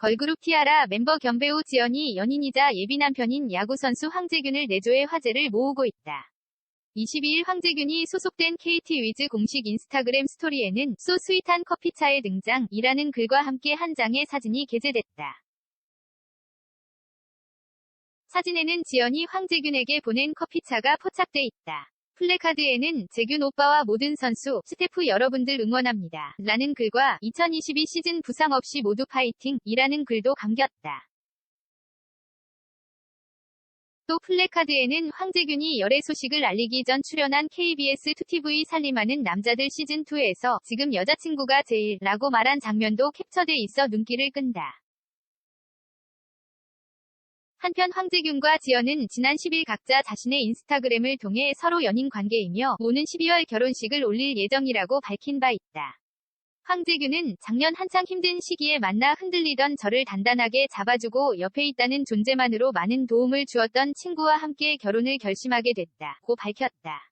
걸그룹 티아라 멤버 겸 배우 지연이 연인이자 예비 남편인 야구선수 황재균을 내조해 화제를 모으고 있다. 22일 황재균이 소속된 KT 위즈 공식 인스타그램 스토리에는 소 스윗한 커피차의 등장이라는 글과 함께 한 장의 사진이 게재됐다. 사진에는 지연이 황재균에게 보낸 커피차가 포착돼 있다. 플래카드에는 재균 오빠와 모든 선수, 스태프 여러분들 응원합니다. 라는 글과 2022 시즌 부상 없이 모두 파이팅! 이라는 글도 감겼다. 또 플래카드에는 황재균이 열애 소식을 알리기 전 출연한 KBS 2TV 살림하는 남자들 시즌2에서 지금 여자친구가 제일 라고 말한 장면도 캡처돼 있어 눈길을 끈다. 한편 황재균과 지연은 지난 10일 각자 자신의 인스타그램을 통해 서로 연인 관계이며 오는 12월 결혼식을 올릴 예정이라고 밝힌 바 있다. 황재균은 작년 한창 힘든 시기에 만나 흔들리던 저를 단단하게 잡아주고 옆에 있다는 존재만으로 많은 도움을 주었던 친구와 함께 결혼을 결심하게 됐다. 고 밝혔다.